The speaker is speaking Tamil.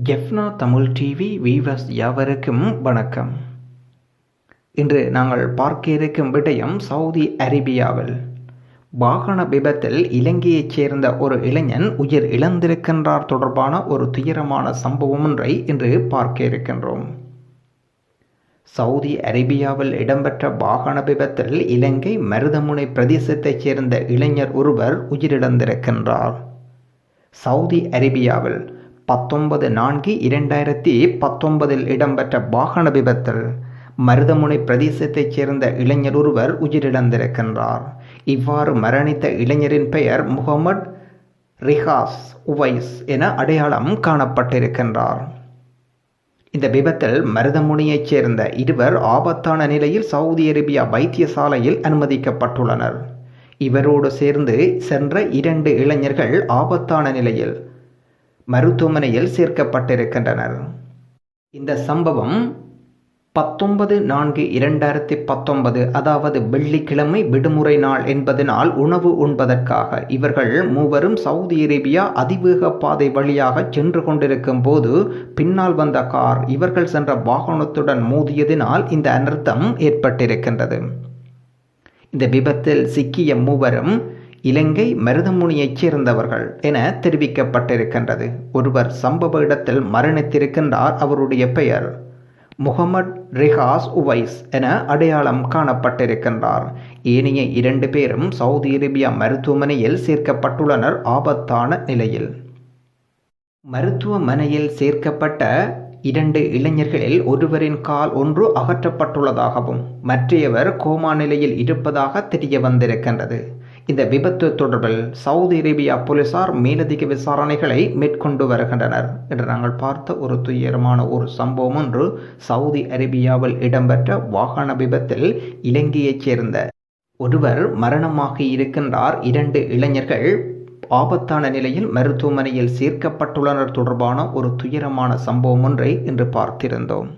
கெஃப்னா தமிழ் டிவி வீவர்ஸ் யாவருக்கும் வணக்கம். இன்று நாங்கள் பார்க்க இருக்கும் விடயம் சவுதி அரேபியாவில். வாகன விபத்தில் இலங்கையைச் சேர்ந்த ஒரு இளைஞன் உயிர் இழந்திருக்கின்றார் தொடர்பான ஒரு துயரமான சம்பவம் ஒன்றை இன்று பார்க்க இருக்கின்றோம். சவுதி அரேபியாவில் இடம்பெற்ற வாகன விபத்தில் இலங்கை மருதமுனை பிரதேசத்தைச் சேர்ந்த இளைஞர் ஒருவர் உயிரிழந்திருக்கின்றார். சவுதி அரேபியாவில் பத்தொன்பது நான்கு இரண்டாயிரத்தி பத்தொன்பதில் இடம்பெற்ற வாகன விபத்தில் மருதமுனை பிரதேசத்தைச் சேர்ந்த இளைஞர் ஒருவர் உயிரிழந்திருக்கின்றார். இவ்வாறு மரணித்த இளைஞரின் பெயர் முகமது ரிஹாஸ் உவைஸ் என அடையாளம் காணப்பட்டிருக்கின்றார். இந்த விபத்தில் மருதமுனையைச் சேர்ந்த இருவர் ஆபத்தான நிலையில் சவுதி அரேபியா வைத்தியசாலையில் அனுமதிக்கப்பட்டுள்ளனர். இவரோடு சேர்ந்து சென்ற இரண்டு இளைஞர்கள் ஆபத்தான நிலையில் மருத்துவமனையில் சேர்க்கப்பட்டிருக்கின்றனர். இந்த சம்பவம் பத்தொன்பது நான்கு இரண்டாயிரத்தி பத்தொன்பது அதாவது வெள்ளிக்கிழமை விடுமுறை நாள் என்பதனால் உணவு உண்பதற்காக இவர்கள் மூவரும் சவுதி அரேபியா அதிவேக பாதை வழியாக சென்று கொண்டிருக்கும் போது பின்னால் வந்த கார் இவர்கள் சென்ற வாகனத்துடன் மோதியதினால் இந்த அனர்த்தம் ஏற்பட்டிருக்கின்றது. இந்த விபத்தில் சிக்கிய மூவரும் இலங்கை மருதமுனியைச் சேர்ந்தவர்கள் என தெரிவிக்கப்பட்டிருக்கின்றது. ஒருவர் சம்பவ இடத்தில் மரணித்திருக்கின்றார் அவருடைய பெயர் முகமது ரிஹாஸ் உவைஸ் என அடையாளம் காணப்பட்டிருக்கின்றார். ஏனைய இரண்டு பேரும் சவுதி அரேபியா மருத்துவமனையில் சேர்க்கப்பட்டுள்ளனர் ஆபத்தான நிலையில். மருத்துவமனையில் சேர்க்கப்பட்ட இரண்டு இளைஞர்களில் ஒருவரின் கால் ஒன்று அகற்றப்பட்டுள்ளதாகவும் மற்றையவர் கோமா நிலையில் இருப்பதாக தெரிய வந்திருக்கின்றது. இந்த விபத்து தொடர்பில் சவுதி அரேபியா போலீசார் மேலதிக விசாரணைகளை மேற்கொண்டு வருகின்றனர் என்று நாங்கள் பார்த்த ஒரு துயரமான ஒரு சம்பவம் ஒன்று சவுதி அரேபியாவில் இடம்பெற்ற வாகன விபத்தில் இலங்கையைச் சேர்ந்த ஒருவர் மரணமாகி இருக்கின்றார். இரண்டு இளைஞர்கள் ஆபத்தான நிலையில் மருத்துவமனையில் சேர்க்கப்பட்டுள்ளனர். தொடர்பான ஒரு துயரமான சம்பவம் ஒன்றை இன்று பார்த்திருந்தோம்.